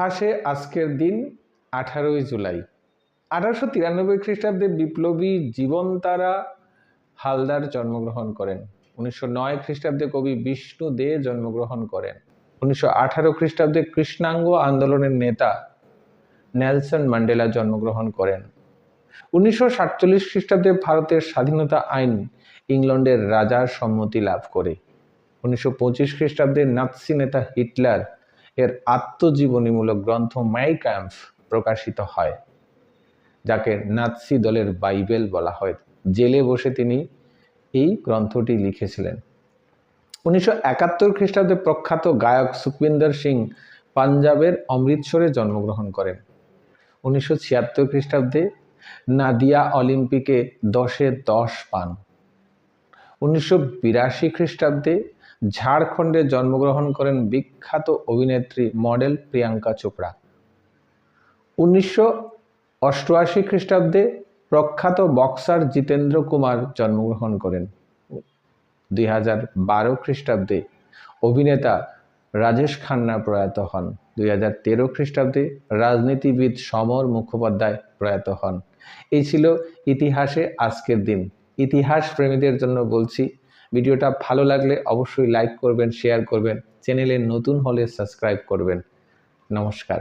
ইতিহাসে আজকের দিন আঠারোই জুলাই। আঠারোশো তিরানব্বই খ্রিস্টাব্দে বিপ্লবী জীবনতারা হালদার জন্মগ্রহণ করেন। উনিশশো নয় খ্রিস্টাব্দে কবি বিষ্ণু দে জন্মগ্রহণ করেন। উনিশশো আঠারো খ্রিস্টাব্দে কৃষ্ণাঙ্গ আন্দোলনের নেতা নেলসন ম্যান্ডেলা জন্মগ্রহণ করেন। উনিশশো সাতচল্লিশ খ্রিস্টাব্দে ভারতের স্বাধীনতা আইন ইংল্যান্ডের রাজার সম্মতি লাভ করে। উনিশশো পঁচিশ খ্রিস্টাব্দে নাৎসি নেতা হিটলার এর আত্মজীবনীমূলক গ্রন্থ মাই ক্যাম্প প্রকাশিত হয়, যাকে নাৎসি দলের বাইবেল বলা হয়। জেলে বসে তিনি এই গ্রন্থটি লিখেছিলেন। উনিশশো একাত্তর খ্রিস্টাব্দে প্রখ্যাত গায়ক সুখবিন্দর সিং পাঞ্জাবের অমৃতসরে জন্মগ্রহণ করেন। উনিশশো ছিয়াত্তর খ্রিস্টাব্দে নাদিয়া অলিম্পিকে দশে দশ পান। উনিশশো বিরাশি খ্রিস্টাব্দে ঝাড়খণ্ডে জন্মগ্রহণ করেন বিখ্যাত অভিনেত্রী মডেল প্রিয়াঙ্কা চোপড়া। উনিশশো অষ্টআশি খ্রিস্টাব্দে প্রখ্যাত বক্সার জিতেন্দ্র কুমার জন্মগ্রহণ করেন। দুই হাজার বারো খ্রিস্টাব্দে অভিনেতা রাজেশ খান্না প্রয়াত হন। দুই হাজার তেরো খ্রিস্টাব্দে রাজনীতিবিদ সমর মুখোপাধ্যায় প্রয়াত হন। এই ছিল ইতিহাসে আজকের দিন। ইতিহাস প্রেমীদের জন্য বলছি ভিডিওটা ভালো লাগলে অবশ্যই লাইক করবেন শেয়ার করবেন চ্যানেলে নতুন হলে সাবস্ক্রাইব করবেন। নমস্কার।